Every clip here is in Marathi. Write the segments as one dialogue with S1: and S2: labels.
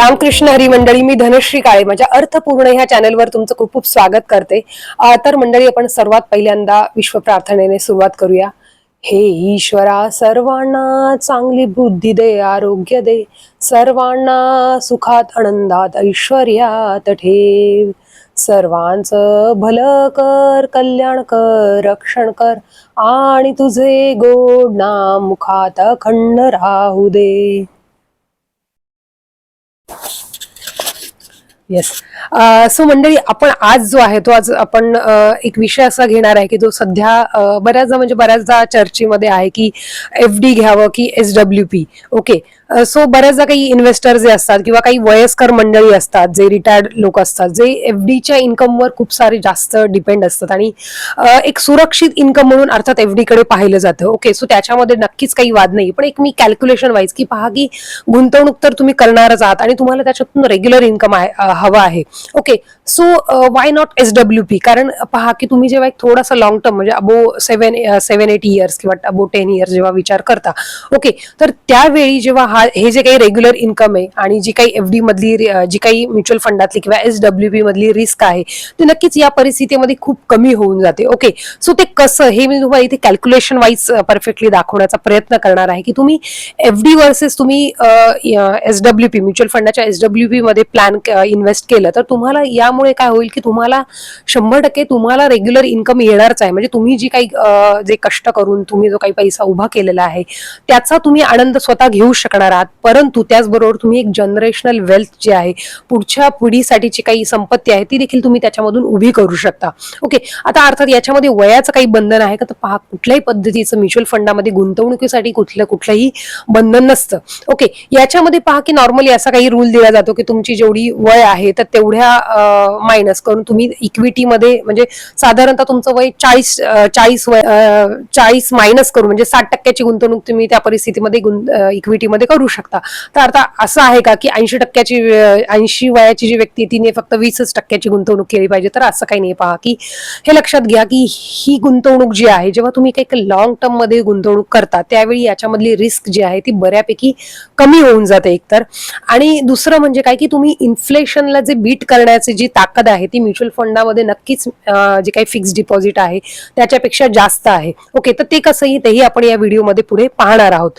S1: रामकृष्ण हरी मंडळी मी धनश्री काळे. माझ्या अर्थपूर्ण ह्या चॅनलवर तुमचं खूप खूप स्वागत करते. तर मंडळी आपण सर्वात पहिल्यांदा विश्व प्रार्थनेने सुरुवात करूया. हे ईश्वरा सर्वांना चांगली बुद्धी दे आरोग्य दे. सर्वांना सुखात आनंदात ऐश्वर्यात ठेव. सर्वांचं भलं कर कल्याण कर रक्षण कर. आणि तुझे गोड नाम मुखात अखंड राहू दे. Yes. येस सो uh, मंडळी आपण आज जो आहे तो आज आपण uh, एक विषय असा घेणार आहे की जो सध्या uh, बऱ्याचदा म्हणजे बऱ्याचदा चर्चेमध्ये आहे की एफ डी घ्यावं की S W P okay so बऱ्याचदा काही इन्व्हेस्टर जे असतात किंवा काही वयस्कर मंडळी असतात जे रिटायर्ड लोक असतात जे एफ डीच्या इन्कमवर खूप सारे जास्त डिपेंड असतात आणि एक सुरक्षित इन्कम म्हणून अर्थात एफकडे पाहिलं जातं. ओके सो त्याच्यामध्ये नक्कीच काही वाद नाही. पण एक मी कॅल्क्युलेशन वाईज की पहा की गुंतवणूक तर तुम्ही करणारच आहात आणि तुम्हाला त्याच्यातून रेग्युलर इन्कम आहे हवा आहे. Okay so why not S W P कारण पहा की तुम्ही जेव्हा एक थोडासा लॉंग टर्म म्हणजे above seven seven eight years किंवा अबो टेन इयर्स जेव्हा विचार करता ओके तर त्यावेळी जेव्हा हा हे जे काही रेग्युलर इन्कम आहे आणि जी काही एफ डी मधली जी काही म्युच्युअल फंडातली किंवा एस डब्ल्यू पी मधली रिस्क आहे ती नक्कीच या परिस्थितीमध्ये खूप कमी होऊन जाते. ओके सो ते कसं हे मी तुम्हाला इथे कॅल्क्युलेशन वाईज परफेक्टली दाखवण्याचा प्रयत्न करणार आहे की तुम्ही एफ डी वर्सेस तुम्ही एस डब्ल्यू पी म्युच्युअल फंडाच्या एस डब्ल्यू पी मध्ये प्लॅन इन्व्हेस्ट केलं तर तुम्हाला यामुळे काय होईल की तुम्हाला शंभर टक्के तुम्हाला रेग्युलर इन्कम येणारच आहे. म्हणजे तुम्ही जी काही जे कष्ट करून तुम्ही जो काही पैसा उभा केलेला आहे त्याचा तुम्ही आनंद स्वतः घेऊ शकणार आहात. परंतु त्याचबरोबर तुम्ही एक जनरेशनल वेल्थ जे आहे पुढच्या पिढीसाठीची काही संपत्ती आहे ती देखील तुम्ही त्याच्यामधून उभी करू शकता. ओके आता अर्थात याच्यामध्ये वयाचं काही बंधन आहे का? तर पहा कुठल्याही पद्धतीचं म्युच्युअल फंडामध्ये गुंतवणुकीसाठी कुठलं कुठलंही बंधन नसतं. ओके याच्यामध्ये पहा की नॉर्मली असा काही रूल दिला जातो की तुमची जेवढी वय आहे तर तेवढ्या मायनस करून तुम्ही इक्विटीमध्ये म्हणजे साधारणतः तुमचं वय चाळीस चाळीस वय चाळीस मायनस करून म्हणजे साठ टक्क्याची गुंतवणूक तुम्ही त्या परिस्थितीमध्ये इक्विटीमध्ये करू शकता. तर आता असं आहे का की ऐंशी टक्क्याची ऐंशी वयाची जी व्यक्ती तिने फक्त वीसच टक्क्याची गुंतवणूक केली पाहिजे? तर असं काही नाही. पहा की हे लक्षात घ्या की ही गुंतवणूक जी आहे जेव्हा तुम्ही काही लॉंग टर्ममध्ये गुंतवणूक करता त्यावेळी याच्यामधली रिस्क जी आहे ती बऱ्यापैकी कमी होऊन जाते एकतर. आणि दुसरं म्हणजे काय की तुम्ही इन्फ्लेशन इन्फ्लेशनला जे बीट करण्याची जी ताकद आहे ती म्युच्युअल फंडामध्ये नक्कीच जे काही फिक्स डिपॉझिट आहे त्याच्यापेक्षा जास्त आहे. ओके तर ते कसंही तेही आपण या व्हिडिओमध्ये पुढे पाहणार आहोत.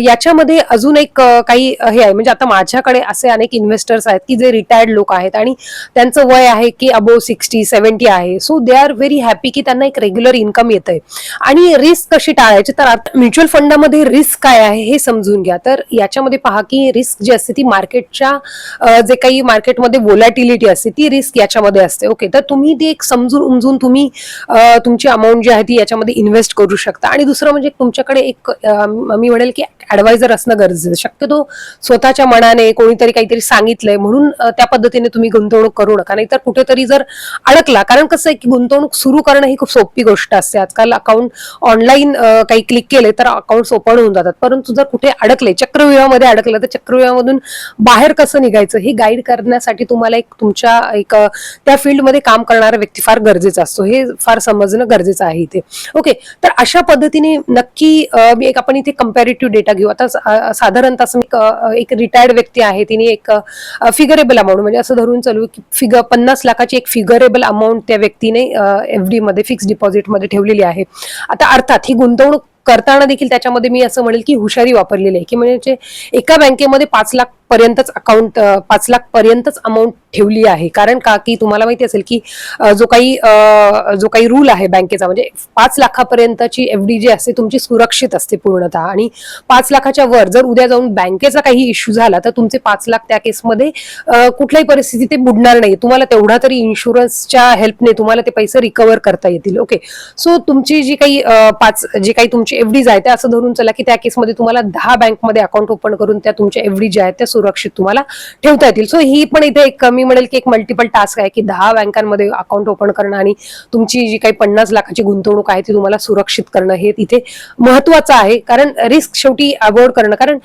S1: याच्यामध्ये अजून एक काही हे आहे म्हणजे आता माझ्याकडे असे अनेक इन्व्हेस्टर्स आहेत की जे रिटायर्ड लोक आहेत आणि त्यांचं वय आहे की अबो सिक्स्टी सेव्हन्टी आहे. So they are very happy की त्यांना एक रेग्युलर इन्कम येत आहे आणि रिस्क कशी टाळायची? तर म्युच्युअल फंडामध्ये रिस्क काय आहे हे समजून घ्या. तर याच्यामध्ये पहा की रिस्क जी असते ती मार्केटच्या जे काही मार्केटमध्ये वोलॅटिलिटी असते ती रिस्क याच्यामध्ये असते. ओके तर तुम्ही ती एक समजून उमजून तुम्ही तुमची अमाऊंट जी आहे ती याच्यामध्ये इन्व्हेस्ट करू शकता. आणि दुसरं म्हणजे तुमच्याकडे एक मी म्हणेल की ऍडवायझर असणं गरजेचं शक्यतो स्वतःच्या मनाने कोणीतरी काहीतरी सांगितलंय म्हणून त्या पद्धतीने तुम्ही गुंतवणूक करू नका. नाहीतर कुठेतरी जर अडकला कारण कसं आहे की गुंतवणूक सुरू करणं ही खूप सोपी गोष्ट असते. आजकाल अकाउंट ऑनलाईन काही क्लिक केले तर अकाउंट ओपन होऊन जातात. परंतु जर कुठे अडकले चक्रव्यूहामध्ये अडकलं तर चक्रव्यूहामधून बाहेर कसं निघायचं हे गाईड करणं शोधण्यासाठी तुम्हाला एक तुमच्या एक त्या फील्डमध्ये काम करणारा व्यक्ती फार गरजेचा असतो. हे फार समजणं गरजेचं आहे इथे. ओके. तर अशा पद्धतीने नक्की एक आपण इथे कम्पॅरेटिव्ह डेटा घेऊ. आता साधारणतः असं एक, एक रिटायर्ड व्यक्ती आहे. तिने एक फिगरेबल अमाऊंट म्हणजे असं धरून चालू की फिगर पन्नास लाखाची एक फिगरेबल अमाऊंट त्या व्यक्तीने एफ डी मध्ये फिक्स डिपॉझिटमध्ये ठेवलेली आहे. आता अर्थात ही गुंतवणूक करताना देखील त्याच्यामध्ये मी असं म्हणेल की हुशारी वापरलेली आहे. की म्हणजे एका बँकेमध्ये पाच लाख पर्यंतच अकाउंट पाच लाख पर्यंतच अमाऊंट ठेवली आहे. कारण का? की तुम्हाला माहिती असेल की जो काही जो काही रूल आहे बँकेचा म्हणजे पाच लाखापर्यंतची एफ डी जी असते तुमची सुरक्षित असते पूर्णतः. आणि पाच लाखाच्या वर जर उद्या जाऊन बँकेचा काही इश्यू झाला तर तुमचे पाच लाख त्या केसमध्ये कुठल्याही परिस्थितीत ते बुडणार नाही. तुम्हाला तेवढा तरी इन्शुरन्सच्या हेल्पने तुम्हाला ते पैसे रिकवर करता येतील. ओके सो तुमची जी काही पाच जी काही तुमची एफ डीज आहे त्या असं धरून चला की त्या केसमध्ये तुम्हाला दहा बँकमध्ये अकाउंट ओपन करून त्या तुमच्या एफ डी ज्या आहेत त्या सुरक्षित तुम्हाला ठेवता येतील. सो ही पण इथे एक कमी मी म्हणेल की एक मल्टिपल टास्क आहे की दहा बँकांमध्ये अकाउंट ओपन करणं आणि तुमची जी काही पन्नास लाखाची गुंतवणूक आहे ती तुम्हाला सुरक्षित करणं हे तिथे महत्वाचं आहे. कारण रिस्क शेवटी अवॉइड करणं कारण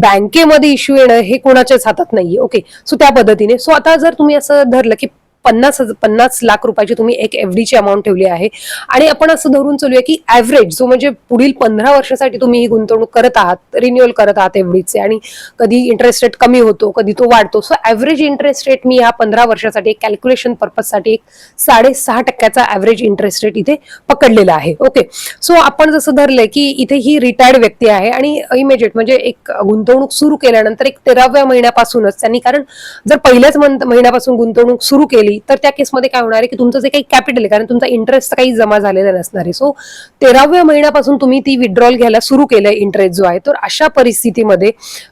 S1: बँकेमध्ये इश्यू येणं हे कोणाच्याच हातात नाहीये. ओके सो त्या पद्धतीने. सो आता जर तुम्ही असं धरलं की पन्नास पन्नास लाख रुपयाची तुम्ही एक एफडीची अमाऊंट ठेवली आहे. आणि आपण असं धरून चालूया की ऍव्हरेज जो म्हणजे पुढील पंधरा वर्षासाठी तुम्ही ही गुंतवणूक करत आहात रिन्युअल करत आहात एफडीचे चे आणि कधी इंटरेस्ट रेट कमी होतो कधी तो वाढतो. सो ऍव्हरेज इंटरेस्ट रेट मी ह्या पंधरा वर्षासाठी एक कॅल्क्युलेशन पर्पजसाठी एक साडेसहा टक्क्याचा ऍव्हरेज इंटरेस्ट रेट इथे पकडलेला आहे. ओके सो आपण जसं धरलंय की इथे ही रिटायर्ड व्यक्ती आहे आणि इमेजिएट म्हणजे एक गुंतवणूक सुरू केल्यानंतर एक तेराव्या महिन्यापासूनच त्यांनी कारण जर पहिल्याच महिन्यापासून गुंतवणूक सुरू केली तर त्या केसमध्ये काय होणार आहे की तुमचं जे काही कॅपिटल आहे कारण तुमचा इंटरेस्ट काही जमा झालेला नसणार आहे. सो तेराव्या महिन्यापासून तुम्ही ती विड्रॉल घ्यायला सुरू केलंय इंटरेस्ट जो आहे. तर अशा परिस्थितीमध्ये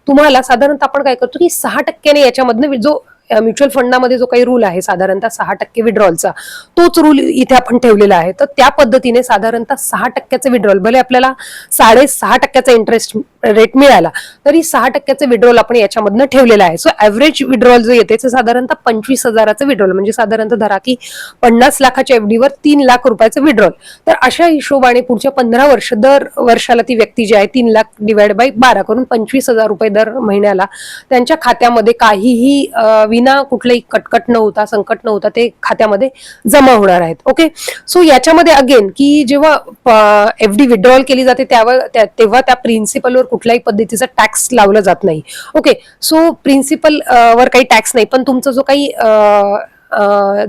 S1: तुम्हाला साधारणतः आपण काय करतो की सहा टक्क्याने याच्यामधनं जो म्युच्युअल फंडामध्ये जो काही रूल आहे साधारणतः सहा टक्के विड्रॉलचा तोच रूल इथे आपण ठेवलेला आहे. तर त्या पद्धतीने साधारणतः सहा टक्क्याचे विड्रॉल भले आपल्याला साडेसहा टक्क्याचा इंटरेस्ट रेट मिळाला तरी सहा टक्क्याचे विड्रॉल आपण याच्यामधनं ठेवलेलं आहे. सो ऍव्हरेज विड्रॉल जो येते ते साधारणतः पंचवीस हजाराचं विड्रॉल म्हणजे साधारणतः धरा की पन्नास लाखाच्या एफडीवर तीन लाख रुपयाचं विड्रॉल तर अशा हिशोबाने पुढच्या पंधरा वर्ष दर वर्षाला ती व्यक्ती जी आहे तीन लाख डिवाइड बाय बारा करून पंचवीस हजार रुपये दर महिन्याला त्यांच्या खात्यामध्ये काहीही विना कुठलंही कटकट न होता संकट न होता ते खात्यामध्ये जमा होणार आहेत. ओके सो याच्यामध्ये अगेन की जेव्हा एफ डी विड्रॉल केली जाते त्यावर त्या- तेव्हा त्या प्रिन्सिपलवर कुठल्याही पद्धतीचा टॅक्स लावला जात नाही. ओके सो प्रिन्सिपल वर काही टॅक्स नाही पण तुमचा जो काही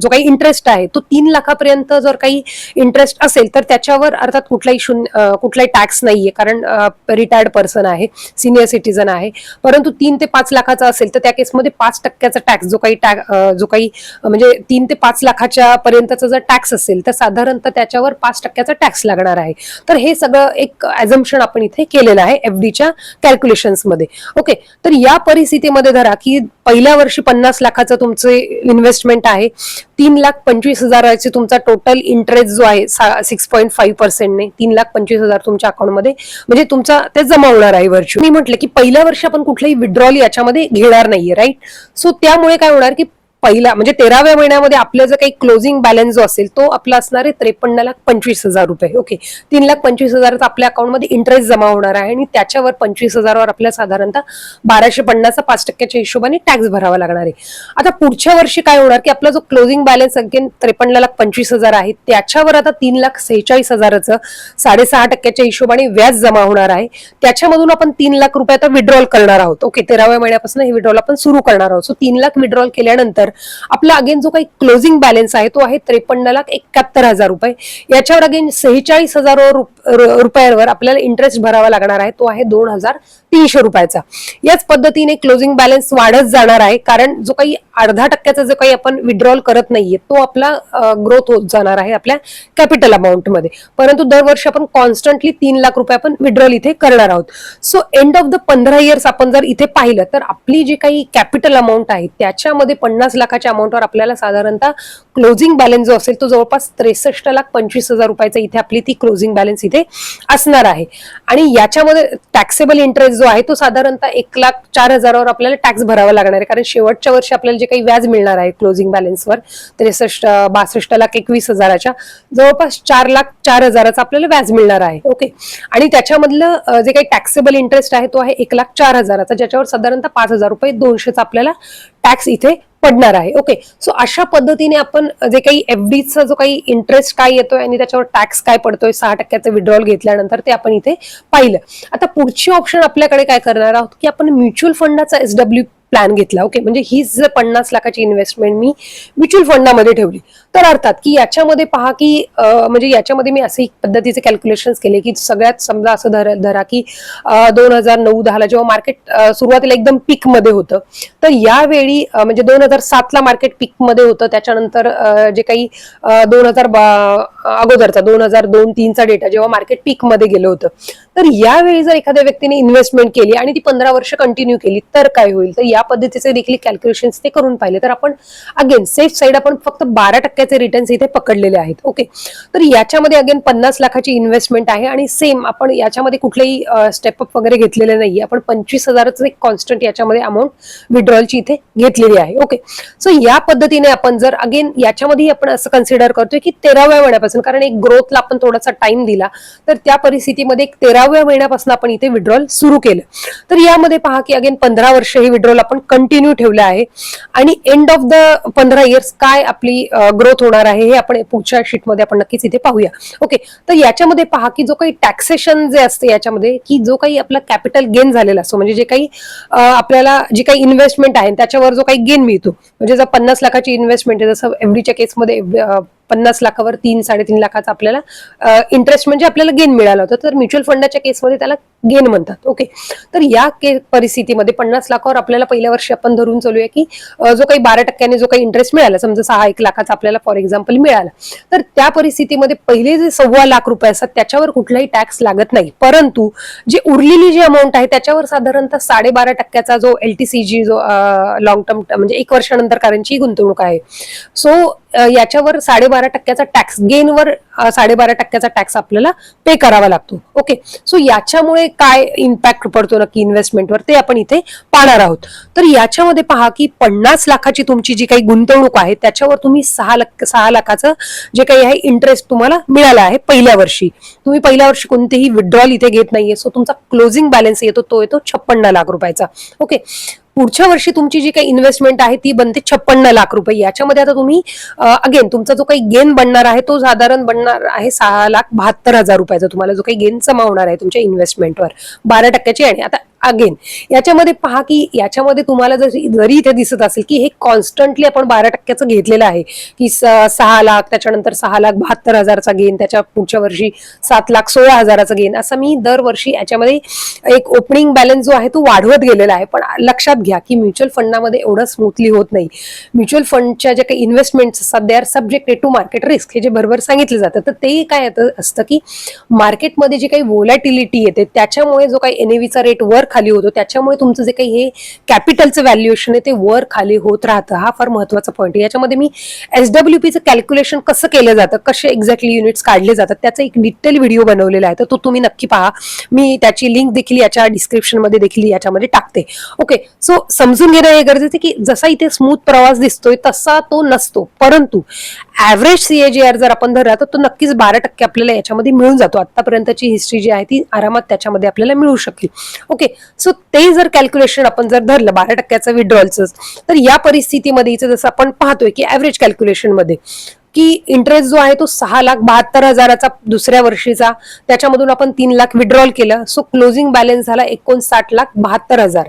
S1: जो काही इंटरेस्ट आहे तो तीन लाखापर्यंत जर काही इंटरेस्ट असेल तर त्याच्यावर अर्थात कुठलाही शून्य कुठलाही टॅक्स नाहीये. कारण रिटायर्ड पर्सन आहे सिनियर सिटीजन आहे. परंतु तीन ते पाच लाखाचा असेल तर त्या केसमध्ये पाच टक्क्याचा टॅक्स जो काही टॅक्स जो काही म्हणजे तीन ते पाच लाखाच्या पर्यंतचा जर टॅक्स असेल तर साधारणतः त्याच्यावर पाच टक्क्याचा टॅक्स लागणार आहे. तर हे सगळं एक ऍझम्पन आपण इथे केलेलं आहे एफ कॅल्क्युलेशन्समध्ये मध्ये. ओके तर या परिस्थितीमध्ये धरा की पहिल्या वर्षी पन्नास लाखाचं तुमचे इन्व्हेस्टमेंट आहे तीन लाख पंचवीस हजाराचे तुमचा टोटल इंटरेस्ट जो आहे सिक्स पॉईंट फाईव्ह पर्सेंटने तीन लाख पंचवीस हजार तुमच्या अकाउंटमध्ये म्हणजे तुमचा ते जमा होणार आहे वर्ष मी म्हटलं की पहिल्या वर्षी आपण कुठलाही विड्रॉल याच्यामध्ये घेणार नाहीये राईट सो त्यामुळे काय होणार की पहिला म्हणजे तेराव्या महिन्यामध्ये आपलं जर काही क्लोजिंग बॅलन्स जो असेल तो आपला असणार आहे त्रेपन्न लाख पंचवीस हजार रुपये. ओके तीन लाख पंचवीस हजाराचा आपल्या अकाउंटमध्ये इंटरेस्ट जमा होणार आहे आणि त्याच्यावर पंचवीस हजारावर आपल्याला साधारणतः बाराशे पन्नासचा पाच टक्क्याच्या हिशोबाने टॅक्स भरावा लागणार आहे. आता पुढच्या वर्षी काय होणार की आपला जो क्लोजिंग बॅलन्स अगेन त्रेपन्न लाख पंचवीस हजार आहे त्याच्यावर आता तीन लाख सेहेचाळीस हजाराचं साडेसहा टक्क्याच्या हिशोबाने व्याज जमा होणार आहे. त्याच्यामधून आपण तीन लाख रुपये आता विड्रॉल करणार आहोत. ओके तेराव्या महिन्यापासून हे विड्रॉल आपण सुरू करणार आहोत. सो तीन लाख विड्रॉल केल्यानंतर आपला अगेन जो काही क्लोजिंग बॅलन्स आहे तो आहे त्रेपन्न लाख एकाहत्तर हजार रुपये. याच्यावर अगेन सेहेचाळीस हजार रुपयांवर आपल्याला इंटरेस्ट भरावा लागणार आहे तो आहे दोन हजार तीनशे रुपयाचा. याच पद्धतीने क्लोजिंग बॅलन्स वाढत जाणार आहे. कारण जो काही अर्धा टक्क्याचा जो काही आपण विड्रॉल करत नाहीये तो आपला ग्रोथ होत जाणार आहे आपल्या कॅपिटल अमाऊंटमध्ये. परंतु दरवर्षी आपण कॉन्स्टंटली तीन लाख रुपये आपण विड्रॉल इथे करणार आहोत. सो एंड ऑफ द पंधरा इयर्स आपण जर इथे पाहिलं तर आपली जी काही कॅपिटल अमाऊंट आहे त्याच्यामध्ये पन्नास लाखाच्या अमाऊंटवर आपल्याला साधारणतः क्लोजिंग बॅलन्स जो असेल तो जवळपास त्रेसष्ट लाख पंचवीस हजार रुपयाचा इथे आपली ती क्लोजिंग बॅलन्स इथे असणार आहे. आणि याच्यामध्ये टॅक्सेबल इंटरेस्ट जो आहे तो साधारणतः एक लाख चार हजारावर आपल्याला टॅक्स भरावा लागणार आहे. कारण शेवटच्या वर्षी आपल्याला जे काही व्याज मिळणार आहे क्लोजिंग बॅलन्सवर त्रेसष्ट बासष्ट लाख एकवीस हजाराच्या जवळपास चार लाख चार हजाराचा आपल्याला व्याज मिळणार आहे. ओके आणि त्याच्यामधलं जे काही टॅक्सेबल इंटरेस्ट आहे तो आहे एक लाख चार हजाराचा ज्याच्यावर साधारणतः पाच हजार रुपये दोनशेचा आपल्याला टॅक्स इथे पडणार आहे. ओके सो अशा पद्धतीने आपण जे काही एफडीचा जो काही इंटरेस्ट काय येतोय आणि त्याच्यावर टॅक्स काय पडतोय सहा टक्क्याचं विड्रॉल घेतल्यानंतर ते आपण इथे पाहिलं. आता पुढची ऑप्शन आपल्याकडे काय करणार आहोत की आपण म्युच्युअल फंडाचा एस डब्ल्यू प्लॅन घेतला. ओके म्हणजे हीच जर पन्नास लाखाची इन्व्हेस्टमेंट मी म्युच्युअल फंडामध्ये ठेवली. तर अर्थात की याच्यामध्ये पहा की म्हणजे याच्यामध्ये मी असे पद्धतीचे कॅल्क्युलेशन केले की सगळ्यात समजा असं धरा धरा की दोन हजार नऊ दहाला जेव्हा मार्केट सुरुवातीला एकदम पीकमध्ये होतं तर यावेळी म्हणजे दोन हजार सातला मार्केट पीकमध्ये होतं त्याच्यानंतर जे काही दोन हजार अगोदरचा दोन हजार दोन तीनचा डेटा जेव्हा मार्केट पीकमध्ये गेलं होतं तर यावेळी जर एखाद्या व्यक्तीने इन्व्हेस्टमेंट केली आणि ती पंधरा वर्ष कंटिन्यू केली तर काय होईल? तर या पद्धतीचे देखील कॅल्क्युलेशन ते करून पाहिले तर आपण अगेन सेफ साईड आपण फक्त बारा टक्के टक्क्याचे रिटर्न्स इथे पकडलेले आहेत. ओके तर याच्यामध्ये अगेन पन्नास लाखाची इन्व्हेस्टमेंट आहे आणि सेम आपण याच्यामध्ये कुठलेही स्टेपअप वगैरे घेतलेले नाही आपण पंचवीस हजाराचं एक कॉन्स्टंट याच्यामध्ये अमाऊंट विड्रॉलची इथे घेतलेली आहे. ओके सो या पद्धतीने आपण जर अगेन याच्यामध्ये आपण असं कन्सिडर करतोय की तेराव्या महिन्यापासून कारण एक ग्रोथला आपण थोडासा टाइम दिला तर त्या परिस्थितीमध्ये एक तेराव्या महिन्यापासून आपण इथे विड्रॉल सुरू केलं. तर यामध्ये पहा की अगेन पंधरा वर्ष हे विड्रॉल आपण कंटिन्यू ठेवलं आहे. आणि एंड ऑफ द पंधरा इयर्स काय आपली ग्रोथ होणार आहे हे आपण पुढच्या शीटमध्ये आपण नक्कीच इथे पाहूया. ओके तर याच्यामध्ये पहा की जो काही टॅक्सेशन जे असते याच्यामध्ये की जो काही आपला कॅपिटल गेन झालेला असतो म्हणजे जे काही आपल्याला जी काही इन्व्हेस्टमेंट आहे त्याच्यावर जो काही गेन मिळतो म्हणजे जर पन्नास लाखाची इन्व्हेस्टमेंट आहे जसं एफडीच्या केसमध्ये पन्नास लाखावर तीन साडेतीन लाखाचा आपल्याला इंटरेस्ट म्हणजे आपल्याला गेन मिळाला होता. तर म्युच्युअल फंडाच्या केसमध्ये त्याला गेन म्हणतात. ओके तर या के परिस्थितीमध्ये पन्नास लाखावर आपल्याला पहिल्या वर्षी आपण धरून चालूया की जो काही बारा टक्क्याने जो काही इंटरेस्ट मिळाला समजा सहा एक लाखाचा आपल्याला फॉर एक्झाम्पल मिळाला. तर त्या परिस्थितीमध्ये पहिले जे सव्वा लाख रुपये असतात त्याच्यावर कुठलाही टॅक्स लागत नाही. परंतु जी उरलेली जी अमाऊंट आहे त्याच्यावर साधारणतः साडेबारा टक्क्याचा जो एल टी सी जी जो लॉंग टर्म म्हणजे एक वर्षानंतर कारणची गुंतवणूक आहे. सो याच्यावर साडेबारा टक्क्याचा टॅक्स गेनवर साडेबारा टक्क्याचा टॅक्स आपल्याला पे करावा लागतो. ओके सो याच्यामुळे काय इम्पॅक्ट पडतो नक्की इन्व्हेस्टमेंटवर ते आपण इथे पाहणार आहोत. तर याच्यामध्ये पहा की पन्नास लाखाची तुमची जी काही गुंतवणूक आहे त्याच्यावर तुम्ही सहा लाख सहा लाखाचं जे काही आहे इंटरेस्ट तुम्हाला मिळाला आहे पहिल्या वर्षी. तुम्ही पहिल्या वर्षी कोणतेही विड्रॉल इथे घेत नाहीये. सो तुमचा क्लोजिंग बॅलन्स येतो तो येतो छप्पन्न लाख रुपयाचा. ओके पुढच्या वर्षी तुमची जी काही इन्व्हेस्टमेंट आहे ती बनते छप्पन्न लाख रुपये. याच्यामध्ये आता तुम्ही अगेन तुमचा जो काही गेन बनणार आहे तो साधारण बनणार आहे सहा लाख बहात्तर हजार रुपयाचा. तुम्हाला जो काही गेन जमा होणार आहे तुमच्या इन्व्हेस्टमेंटवर बारा टक्क्याची आणि आता अगेन. याच्यामध्ये पहा की याच्यामध्ये तुम्हाला जरी जरी इथे दिसत असेल की हे कॉन्स्टंटली आपण बारा टक्क्याचं घेतलेलं आहे. की स- सहा लाख त्याच्यानंतर सहा लाख बहात्तर हजारचा गेन त्याच्या पुढच्या वर्षी सात लाख सोळा हजाराचा गेन असं मी दरवर्षी याच्यामध्ये एक ओपनिंग बॅलन्स जो आहे तो वाढवत गेलेला आहे. पण लक्षात घ्या की म्युच्युअल फंडामध्ये एवढं स्मूथली होत नाही. म्युच्युअल फंडच्या ज्या काही इन्व्हेस्टमेंट्स असतात they are subjected to market risk हे जे भरभर सांगितलं जातं तर ते काय येतं- असतं की मार्केटमध्ये जी काही वोलॅटिलिटी येते त्याच्यामुळे जो काही एनएव्हीचा रेट वर खाली होतो. त्याच्यामुळे तुमचं जे काही हे कॅपिटलचं व्हॅल्युएशन आहे ते वर खाली होत राहतं. हा फार महत्त्वाचा पॉईंट आहे. याच्यामध्ये मी एस डब्ल्यू पीचं कॅल्क्युलेशन कसं केलं जातं कसे एक्झॅक्टली युनिट्स काढले जातात त्याचा एक डिटेल व्हिडिओ बनवलेला आहे. तर तो तुम्ही नक्की पहा. मी त्याची लिंक देखील याच्या डिस्क्रिप्शनमध्ये देखील याच्यामध्ये टाकते. ओके सो समजून घेणं हे गरजेचं की जसा इथे स्मूथ प्रवास दिसतोय तसा तो नसतो. परंतु ऍव्हरेज सीएजीआर जर आपण धरला तर तो नक्कीच बारा टक्के आपल्याला याच्यामध्ये मिळून जातो. आतापर्यंतची हिस्ट्री जी आहे ती आरामात त्याच्यामध्ये आपल्याला मिळू शकेल. ओके सो ते जर कॅल्क्युलेशन आपण जर धरलं बारा टक्क्याचं विड्रॉलचं तर या परिस्थितीमध्ये जसं आपण पाहतोय की ऍव्हरेज कॅल्क्युलेशनमध्ये की इंटरेस्ट जो आहे तो सहा लाख बहात्तर हजाराचा दुसऱ्या वर्षीचा. त्याच्यामधून आपण तीन लाख विड्रॉल केलं. सो क्लोजिंग बॅलन्स झाला एकोणसाठ लाख बहात्तर हजार.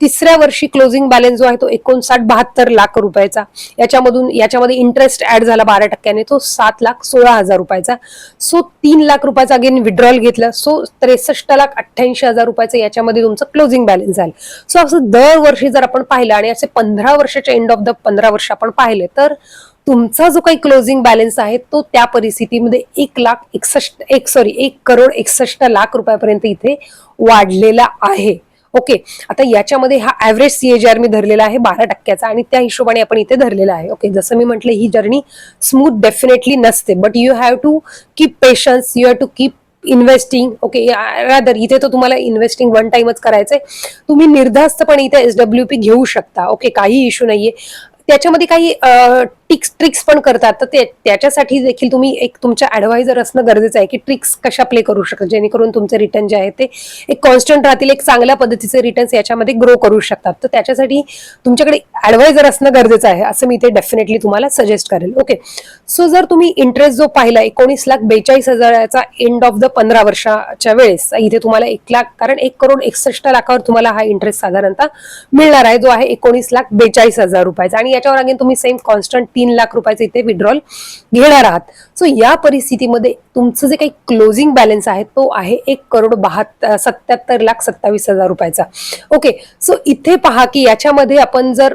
S1: तिसऱ्या वर्षी क्लोजिंग बॅलन्स जो आहे तो एकोणसाठ बहात्तर लाख रुपयाचा. याच्यामधून याच्यामध्ये इंटरेस्ट ऍड झाला बारा टक्क्याने. तो सात लाख सोळा हजार रुपयाचा. सो तीन लाख रुपयाचा अगेन विड्रॉल घेतलं. सो त्रेसष्ट लाख अठ्ठ्याऐंशी हजार रुपयाचं याच्यामध्ये तुमचं क्लोजिंग बॅलन्स झालं. सो असं दरवर्षी जर आपण पाहिलं आणि असे पंधरा वर्षाच्या एंड ऑफ द पंधरा वर्ष आपण पाहिले तर तुमचा जो काही क्लोजिंग बॅलन्स आहे तो त्या परिस्थितीमध्ये एक लाख एकसष्ट एक सॉरी एक करोड एकसष्ट लाख रुपयापर्यंत इथे वाढलेला आहे. ओके आता याच्यामध्ये हा ऍव्हरेज सीएजीआर मी धरलेला आहे बारा टक्क्याचा आणि त्या हिशोबाने आपण इथे धरलेला आहे. ओके जसं मी म्हटलं ही जर्नी स्मूथ डेफिनेटली नसते. But you have to keep patience you have to keep investing okay rather इथे तर तुम्हाला इन्व्हेस्टिंग वन टाइमच करायचंय. तुम्ही निर्धास्तपणे इथे एस डब्ल्यू पी घेऊ शकता. ओके काही इश्यू नाहीये. त्याच्यामध्ये काही टिक्स ट्रिक्स पण करतात. तर ते त्याच्यासाठी देखील तुम्ही एक तुमच्या ऍडवायझर असणं गरजेचं आहे की ट्रिक्स कशा प्ले करू शकतात जेणेकरून तुमचे रिटर्न जे आहे ते एक कॉन्स्टंट राहतील एक चांगल्या पद्धतीचे रिटर्न्स याच्यामध्ये ग्रो करू शकतात. तर त्याच्यासाठी तुमच्याकडे ऍडवायझर असणं गरजेचं आहे असं मी ते डेफिनेटली तुम्हाला सजेस्ट करेल. ओके सो जर तुम्ही इंटरेस्ट जो पाहिला एकोणीस लाख बेचाळीस हजाराचा एंड ऑफ द पंधरा वर्षाच्या वेळेस इथे तुम्हाला एक लाख कारण एक करोड एकसष्ट लाखावर तुम्हाला हा इंटरेस्ट साधारणतः मिळणार आहे जो आहे एकोणीस लाख बेचाळीस हजार रुपयाचा. आणि याच्यावर अगेन तुम्ही सेम कॉन्स्टंट तीन लाख रुपयाचं इथे विड्रॉल घेणार आहात. सो या परिस्थितीमध्ये तुमचं जे काही क्लोजिंग बॅलन्स आहे तो आहे एक करोड बहात्तर सत्याहत्तर लाख सत्तावीस हजार रुपयाचा. ओके सो इथे पहा की याच्यामध्ये आपण जर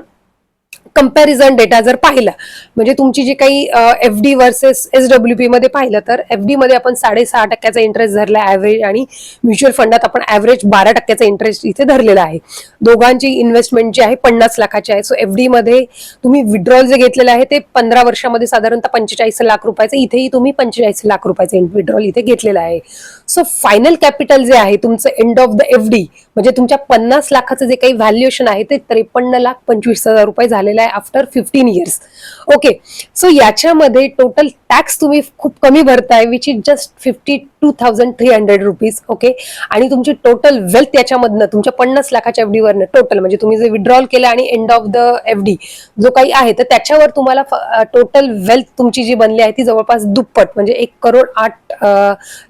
S1: कंपॅरिझन डेटा जर पाहिला म्हणजे तुमची जी काही F D versus S W P मध्ये पाहिलं तर एफ डी मध्ये आपण साडेसहा टक्क्याचा इंटरेस्ट धरला ऍव्हरेज आणि म्युच्युअल फंडात आपण ऍव्हरेज बारा टक्क्याचा इंटरेस्ट इथे धरलेला आहे. दोघांची इन्व्हेस्टमेंट जी आहे पन्नास लाखाची आहे. सो एफ डी मध्ये तुम्ही विड्रॉल जे घेतलेलं आहे ते पंधरा वर्षामध्ये साधारणतः पंचेचाळीस लाख रुपयाचं इथेही तुम्ही पंचेचाळीस लाख रुपयाचं विड्रॉल इथे घेतलेलं आहे. सो फायनल कॅपिटल जे आहे तुमचं end of the F D म्हणजे तुमच्या पन्नास लाखाचं जे काही व्हॅल्युएशन आहे ते त्रेपन्न लाख पंचवीस हजार रुपये झालेलं आहे after fifteen years okay so याच्यामध्ये टोटल टॅक्स तुम्ही खूप कमी भरताय which is just fifty two thousand three hundred rupees okay आणि तुमची टोटल वेल्थ याच्यामधनं तुमच्या पन्नास लाखाच्या एफ डीवरनं टोटल म्हणजे तुम्ही जे विड्रॉल केलं आणि end of the F D जो काही आहे तर त्याच्यावर तुम्हाला टोटल वेल्थ तुमची जी बनली आहे ती जवळपास दुप्पट म्हणजे एक करोड आठ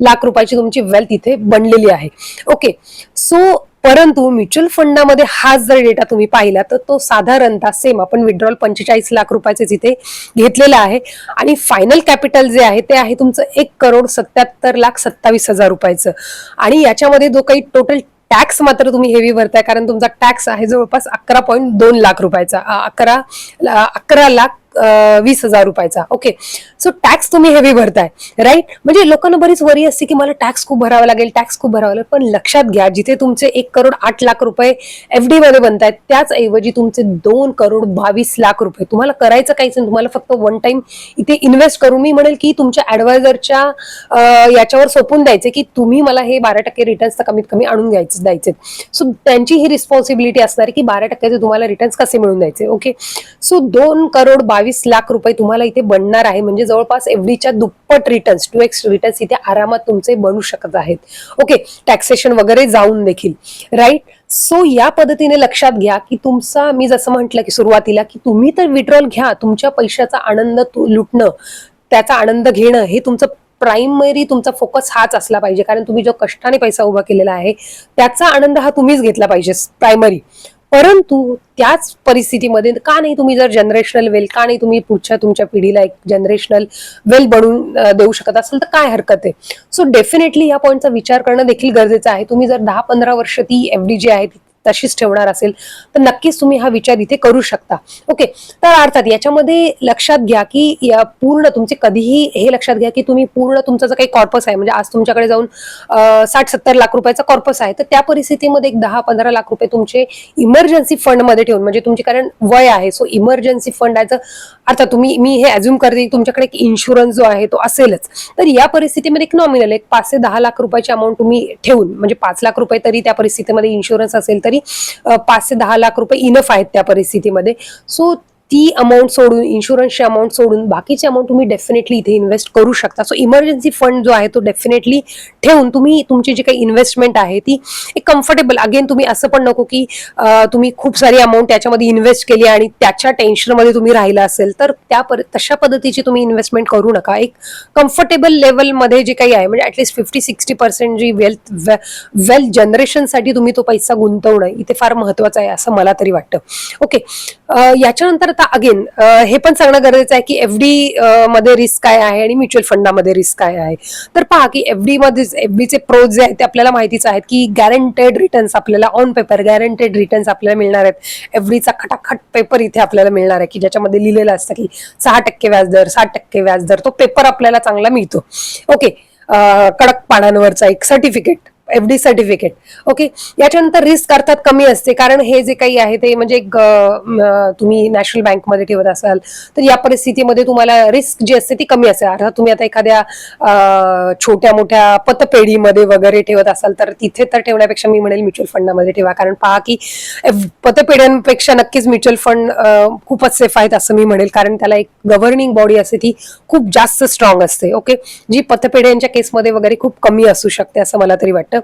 S1: लाख रुपयाची तुमची वेल्थ इथे बनलेली आहे. ओके सो परंतु म्युच्युअल फंडामध्ये हाच जर डेटा तुम्ही पाहिला तर तो साधारणतः सेम आपण विड्रॉल पंचेचाळीस लाख रुपयाचे जिथे घेतलेला आहे. आणि फायनल कॅपिटल जे आहे ते आहे तुमचं एक करोड सत्याहत्तर लाख सत्तावीस हजार रुपयाचं. आणि याच्यामध्ये जो काही टोटल टॅक्स मात्र तुम्ही हेवी भरताय कारण तुमचा टॅक्स आहे जवळपास अकरा पॉईंट दोन लाख रुपयाचा. अकरा अकरा लाख वीस हजार रुपयाचा. ओके सो टॅक्स तुम्ही हेवी भरताय राईट म्हणजे लोकांना बरीच वरी असते की मला टॅक्स खूप भरावा लागेल टॅक्स खूप भरावा लागेल. पण लक्षात घ्या जिथे तुमचे एक करोड आठ लाख रुपये एफ डी मध्ये बनतायत त्याच ऐवजी तुमचे दोन करोड बावीस लाख रुपये. तुम्हाला करायचं काहीच नाही तुम्हाला फक्त वन टाइम इथे इन्व्हेस्ट करून मी म्हणेल की तुमच्या ऍडवायझरच्या याच्यावर सोपून द्यायचे की तुम्ही मला हे बारा टक्के रिटर्न्स कमीत कमी आणून घ्यायचे द्यायचे. सो त्यांची ही रिस्पॉन्सिबिलिटी असणार आहे की बारा टक्क्याचे तुम्हाला रिटर्न्स कसे मिळून द्यायचे ओके सो दोन करोड बावीस लाख रुपये तुम्हाला इथे बनणार आहे. म्हणजे जवळपास एफडीच्या दुप्पट रिटर्न्स टू एक्स रिटर्न्स इथे आरामात तुमचे बनू शकत आहेत. ओके टॅक्सेशन वगैरे जाऊन देखील. राईट सो या पद्धतीने लक्षात घ्या की तुमचा मी जसं म्हटलं की सुरुवातीला की तुम्ही तर विड्रॉल घ्या तुमच्या पैशाचा आनंद लुटणं त्याचा आनंद घेणं हे तुमचं प्राइमरी तुमचा फोकस हाच असला पाहिजे. कारण तुम्ही जो कष्टाने पैसा उभा केलेला आहे त्याचा आनंद हा तुम्हीच घेतला पाहिजे प्रायमरी परंतु त्याच परिस्थितीमध्ये का नाही तुम्ही जर जनरेशनल वेल का नाही तुम्ही पुढच्या तुमच्या पिढीला एक जनरेशनल वेल बनवून देऊ शकत असाल तर काय हरकत आहे? सो डेफिनेटली या पॉईंटचा विचार करणं देखील गरजेचं आहे. तुम्ही जर दहा पंधरा वर्ष ती एफ डी जी आहे तशीच ठेवणार असेल तर नक्कीच तुम्ही हा विचार इथे करू शकता. ओके तर अर्थात याच्यामध्ये लक्षात घ्या की या पूर्ण तुमचे कधीही हे लक्षात घ्या की तुम्ही पूर्ण तुमचा जो काही कॉर्पस आहे म्हणजे आज तुमच्याकडे जाऊन साठ सत्तर लाख रुपयाचा कॉर्पस आहे तर त्या परिस्थितीमध्ये एक दहा पंधरा लाख रुपये तुमचे इमर्जन्सी फंडमध्ये ठेवून म्हणजे तुमचे कारण वय आहे सो इमर्जन्सी फंड आहे अर्थात तुम्ही मी हे अज्युम करते की तुमच्याकडे एक इन्शुरन्स जो आहे तो असेलच. तर या परिस्थितीमध्ये एक नॉमिनल एक पाच ते दहा लाख रुपयाची अमाऊंट तुम्ही ठेवून म्हणजे पाच लाख रुपये तरी त्या परिस्थितीमध्ये इन्शुरन्स असेल तरी पाच ते दहा लाख रुपये इनफ आहेत त्या परिस्थितीमध्ये. सो ती अमाऊंट सोडून इन्शुरन्सची अमाऊंट सोडून बाकीची अमाऊंट तुम्ही डेफिनेटली इथे इन्व्हेस्ट करू शकता. सो इमर्जन्सी फंड जो आहे तो डेफिनेटली ठेवून तुम्ही तुमची जी काही इन्व्हेस्टमेंट आहे ती एक कम्फर्टेबल अगेन तुम्ही असं पण नको की तुम्ही खूप सारी अमाऊंट त्याच्यामध्ये इन्व्हेस्ट केली आणि त्याच्या टेन्शनमध्ये तुम्ही राहिला असेल तर त्या पर तशा पद्धतीची तुम्ही इन्व्हेस्टमेंट करू नका. एक कम्फर्टेबल लेवलमध्ये जे काही आहे म्हणजे at least fifty sixty percent G wealth wealth जनरेशनसाठी तुम्ही तो पैसा गुंतवणं इथे फार महत्वाचं आहे असं मला तरी वाटतं. ओके याच्यानंतर आता अगेन हे पण सांगणं गरजेचं आहे की एफ डी मध्ये रिस्क काय आहे आणि म्युच्युअल फंडामध्ये रिस्क काय आहे? तर पहा की एफडी मध्ये एफ डीचे प्रोज जे आहेत ते आपल्याला माहितीच आहेत की गॅरंटेड रिटर्न्स आपल्याला ऑन पेपर गॅरंटेड रिटर्न्स आपल्याला मिळणार आहेत. एफ डीचा खटाखट पेपर इथे आपल्याला मिळणार आहे की ज्याच्यामध्ये लिहिलेलं असतं की सहा टक्के व्याजदर सात टक्के व्याजदर तो पेपर आपल्याला चांगला मिळतो. ओके कडक पानांवरचा एक certificate F D certificate okay याच्यानंतर रिस्क अर्थात कमी असते. कारण हे जे काही आहे ते म्हणजे तुम्ही नॅशनल बँकमध्ये ठेवत असाल तर या परिस्थितीमध्ये तुम्हाला रिस्क जी असते ती कमी असते. अर्थात तुम्ही आता एखाद्या छोट्या मोठ्या पतपेढीमध्ये वगैरे ठेवत असाल तर तिथे तर ठेवण्यापेक्षा मी म्हणेल म्युच्युअल फंडामध्ये ठेवा. कारण पहा की पतपेढ्यांपेक्षा नक्कीच म्युच्युअल फंड खूपच सेफ आहेत असं मी म्हणेल. कारण त्याला एक गव्हर्निंग बॉडी असते ती खूप जास्त स्ट्रॉंग असते. ओके जी पतपेढ्यांच्या केसमध्ये वगैरे खूप कमी असू शकते असं मला तरी वाटतं.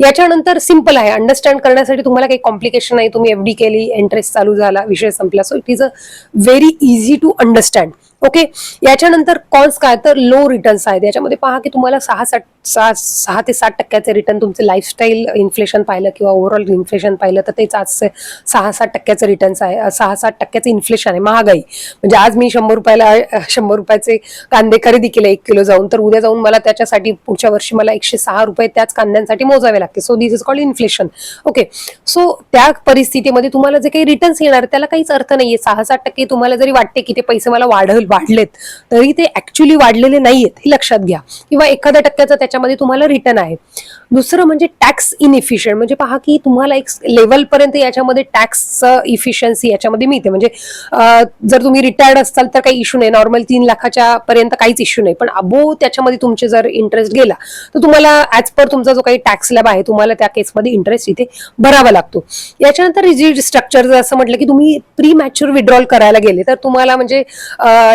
S1: याच्यानंतर सिंपल आहे. अंडरस्टँड करण्यासाठी तुम्हाला काही कॉम्प्लिकेशन नाही. तुम्ही एफ डी केली इंटरेस्ट चालू झाला विषय संपला. So it is a very easy to understand okay? याच्यानंतर कॉन्स काय? तर लो रिटर्न्स आहेत. याच्यामध्ये पहा की तुम्हाला सहा सात सहा सहा ते सात टक्क्याचे रिटर्न तुमचे लाईफस्टाईल इन्फ्लेशन पाहिलं किंवा ओव्हरऑल इन्फ्लेशन पाहिलं तर तेच आजचे सहा सात टक्क्याचं रिटर्न्स आहे. सहा सात टक्क्याचं इन्फ्लेशन आहे. महागाई. म्हणजे आज मी शंभर रुपयाला शंभर रुपयाचे कांदे खरेदी केले एक किलो जाऊन तर उद्या जाऊन मला त्याच्यासाठी पुढच्या वर्षी मला एकशे सहा रुपये त्याच कांद्यांसाठी मोजावे लागते so this is called inflation okay so त्या परिस्थितीमध्ये तुम्हाला जे काही रिटर्न्स येणार त्याला काहीच अर्थ नाहीये. सहा सात टक्के तुम्हाला जरी वाटते की ते पैसे मला वाढल वाढलेत तरी ते ऍक्च्युली वाढलेले नाहीयेत हे लक्षात घ्या. किंवा एखाद्या टक्क्याचं त्याच्यामध्ये तुम्हाला रिटर्न आहे. दुसरं म्हणजे टॅक्स इनइफिशियंट म्हणजे पहा की तुम्हाला एक लेवल पर्यंत याच्यामध्ये टॅक्स इफिशियन्सी याच्यामध्ये मिळते. म्हणजे जर तुम्ही रिटायर्ड असाल तर काही इश्यू नाही. नॉर्मल तीन लाखाच्या पर्यंत काहीच इश्यू नाही. पण अबो त्याच्यामध्ये तुमचे जर इंटरेस्ट गेला तर तुम्हाला ऍज पर तुमचा जो काही टॅक्स स्लॅब आहे तुम्हाला त्या केसमध्ये इंटरेस्ट इथे भरावा लागतो. याच्यानंतर रिजिड स्ट्रक्चर जर असं म्हटलं की तुम्ही प्री मॅच्युअर विड्रॉल करायला गेले तर तुम्हाला म्हणजे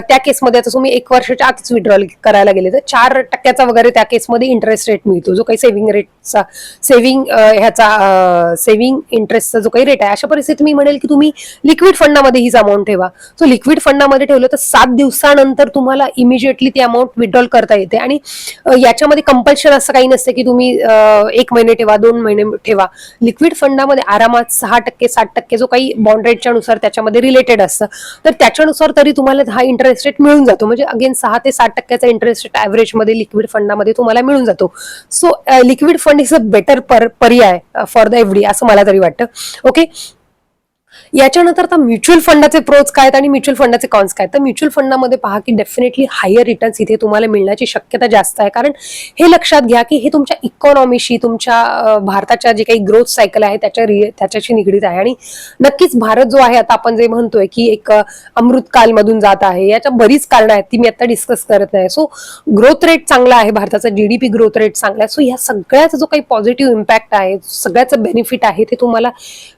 S1: त्या केसमध्ये आता तुम्ही एक वर्षाच्या आतच विड्रॉल करायला गेले तर चार टक्क्याचा वगैरे त्या केसमध्ये इंटरेस्ट रेट मिळतो जो काही सेव्हिंग रेटचा सेव्हिंग ह्याचा सेव्हिंग इंटरेस्टचा जो काही रेट आहे अशा परिस्थितीत मी म्हणेल की तुम्ही लिक्विड फंडामध्ये हीच अमाऊंट ठेवा. सो लिक्विड फंडामध्ये ठेवलं तर सात दिवसानंतर तुम्हाला इमिजिएटली ती अमाऊंट विड्रॉल करता येते आणि याच्यामध्ये कंपल्शन असं काही नसतं की तुम्ही एक महिने ठेवा दोन महिने ठेवा. लिक्विड फंडामध्ये आरामात सहा टक्के सात टक्के जो काही बॉन्ड रेटच्या नुसार त्याच्यामध्ये रिलेटेड असतं. तर त्याच्यानुसार तरी तुम्हाला हा इंटरेस्ट रेट मिळून जातो. म्हणजे अगेन सहा ते सात टक्क्याचा इंटरेस्ट रेट ऍव्हरेजमध्ये लिक्विड फंडामध्ये तुम्हाला मिळून जातो. So liquid fund is a better पर पर्याय फॉर द एफडी असं मला तरी वाटतं. ओके याच्यानंतर आता म्युच्युअल फंडाचे प्रोज काय आहेत आणि म्युच्युअल फंडाचे कॉन्स काय आहेत? तर म्युच्युअल फंडामध्ये पहा की डेफिनेटली हायर रिटर्न्स इथे तुम्हाला मिळण्याची शक्यता जास्त आहे. कारण हे लक्षात घ्या की हे तुमच्या इकॉनॉमीशी तुमच्या भारताच्या जे काही ग्रोथ सायकल आहे त्याच्या त्याच्याशी निगडीत आहे. आणि नक्कीच भारत जो आहे आता आपण जे म्हणतोय की एक अमृतकाल मधून जात आहे. याच्या बरीच कारणं आहेत ती मी आता डिस्कस करत नाही. सो ग्रोथ रेट चांगला आहे भारताचा जीडीपी ग्रोथ रेट चांगला आहे. सो या सगळ्याचा जो काही पॉझिटिव्ह इम्पॅक्ट आहे सगळ्याचं बेनिफिट आहे ते तुम्हाला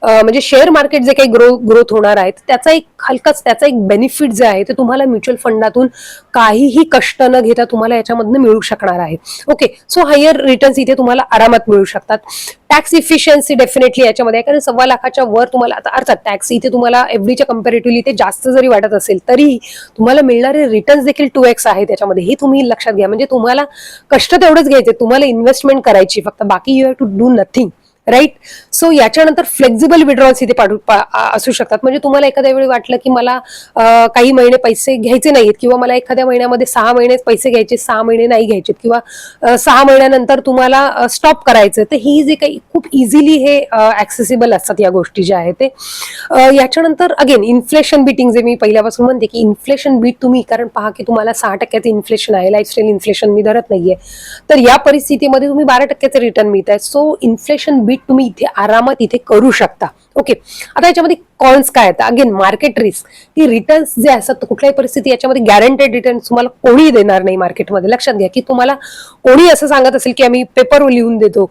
S1: म्हणजे शेअर मार्केट जे काही ग्रो ग्रोथ होणार आहे त्याचा एक हलकाच त्याचा एक बेनिफिट जे आहे ते तुम्हाला म्युच्युअल फंडातून काहीही कष्ट न घेता तुम्हाला याच्यामधनं मिळू शकणार आहे. ओके सो हायर रिटर्न्स इथे तुम्हाला आरामात मिळू शकतात. टॅक्स इफिशियन्सी डेफिनेटली याच्यामध्ये आहे कारण सव्वा लाखाच्या वर तुम्हाला आता अर्थात टॅक्स इथे तुम्हाला एफडीच्या कम्पॅरेटिव्हली ते जास्त जरी वाटत असेल तरी तुम्हाला मिळणारे रिटर्न्स देखील टू एक्स आहे त्याच्यामध्ये. हे तुम्ही लक्षात घ्या. म्हणजे तुम्हाला कष्ट तेवढंच घ्यायचे तुम्हाला इन्व्हेस्टमेंट करायची फक्त बाकी you have to do nothing right so याच्यानंतर फ्लेक्झिबल विड्रॉल्स इथे पाठवू असू शकतात. म्हणजे तुम्हाला एखाद्या वेळी वाटलं की मला काही महिने पैसे घ्यायचे नाहीत किंवा मला एखाद्या महिन्यामध्ये सहा महिने पैसे घ्यायचे सहा महिने नाही घ्यायचे किंवा सहा महिन्यानंतर तुम्हाला स्टॉप करायचं तर ही जे काही खूप इझिली हे ऍक्सेसिबल असतात या गोष्टी ज्या आहेत ते. याच्यानंतर अगेन इन्फ्लेशन बीटिंग जे मी पहिल्यापासून म्हणते की इन्फ्लेशन बीट तुम्ही कारण पहा की तुम्हाला सहा टक्क्याचं इन्फ्लेशन आहे लाईफस्टाईल इन्फ्लेशन मी धरत नाहीये. तर या परिस्थितीमध्ये तुम्ही बारा टक्क्याचे रिटर्न मिळत आहे सो इन्फ्लेशन बीट तुम्ही इथे आरामात इथे करू शकता. ओके आता याच्यामध्ये कॉन्स काय आहेत? अगेन मार्केट रिस्क की रिटर्न्स जे असतात कुठल्याही परिस्थिती याच्यामध्ये गॅरंटेड रिटर्न्स तुम्हाला कोणी देणार नाही मार्केटमध्ये लक्षात घ्या की तुम्हाला कोणी असं सांगत असेल की आम्ही पेपरवर लिहून देतो.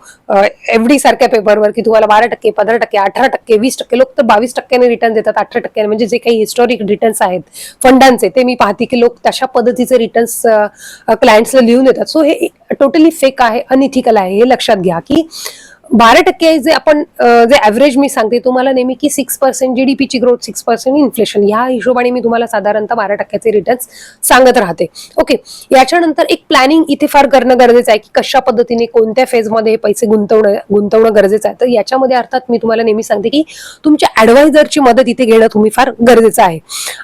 S1: एफ डी सारख्या पेपरवर की तुम्हाला बारा टक्के पंधरा टक्के अठरा टक्के वीस टक्के लोक तर बावीस टक्क्याने रिटर्न देतात अठरा टक्क्याने. म्हणजे जे काही हिस्टॉरिक रिटर्न्स आहेत फंडांचे ते मी पाहते की लोक तशा पद्धतीचे रिटर्न्स क्लायंट्सला लिहून देतात. सो हे टोटली फेक आहे अनइथिकल आहे. हे लक्षात घ्या की बारा टक्के जे आपण जे ऍव्हरेज मी सांगते तुम्हाला नेहमी की सिक्स पर्सेंट जीडीपीची ग्रोथ सिक्स पर्सेंट इन्फ्लेशन ह्या हिशोबाने मी तुम्हाला साधारणतः बारा टक्क्याचे रिटर्न्स सांगत राहते. ओके याच्यानंतर एक प्लॅनिंग इथे फार करणं गरजेचं आहे की कशा पद्धतीने कोणत्या फेजमध्ये हे पैसे गुंतवणं गुंतवणं गरजेचं आहे. तर याच्यामध्ये अर्थात मी तुम्हाला नेहमी सांगते की तुमच्या ऍडवायझरची मदत इथे घेणं तुम्ही फार गरजेचं आहे.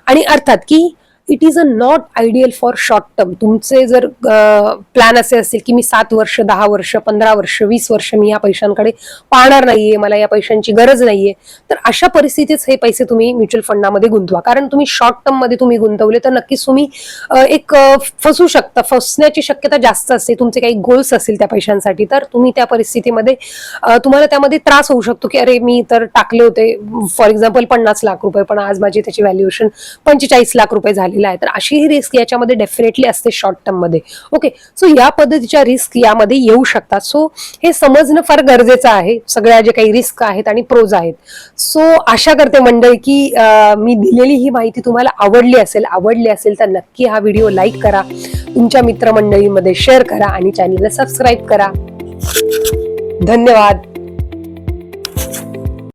S1: आणि अर्थात की it is a not ideal for short term तुमचे जर प्लॅन असे असतील की मी सात वर्ष दहा वर्ष पंधरा वर्ष वीस वर्ष मी या पैशांकडे पाहणार नाहीये मला या पैशांची गरज नाहीये तर अशा परिस्थितीत हे पैसे तुम्ही म्युच्युअल फंडामध्ये गुंतवा. कारण तुम्ही शॉर्ट टर्ममध्ये तुम्ही गुंतवले तर नक्कीच तुम्ही एक फसू शकता. फसण्याची शक्यता जास्त असते. तुमचे काही गोल्स असतील त्या पैशांसाठी तर तुम्ही त्या परिस्थितीमध्ये तुम्हाला त्यामध्ये त्रास होऊ शकतो की अरे मी तर टाकले होते. फॉर एक्झाम्पल पन्नास लाख रुपये पण आज माझी त्याची व्हॅल्युएशन पंचेचाळीस लाख रुपये झालेला आहे. तर अशी ही रिस्क याच्यामध्ये डेफिनेटली असते शॉर्ट टर्ममध्ये. ओके सो या पद्धतीच्या रिस्क यामध्ये येऊ शकतात. सो हे समजणं फार गरजेचं आहे. सगळ्या जे काही रिस्क आहेत आणि प्रोज आहेत. सो आशा करते मंडळी की मी दिलेली ही माहिती तुम्हाला आवडली असेल आवडली असेल तर नक्की हा व्हिडिओ लाईक करा. तुमच्या मित्रमंडळीमध्ये शेअर करा आणि चॅनलला सबस्क्राईब करा. धन्यवाद.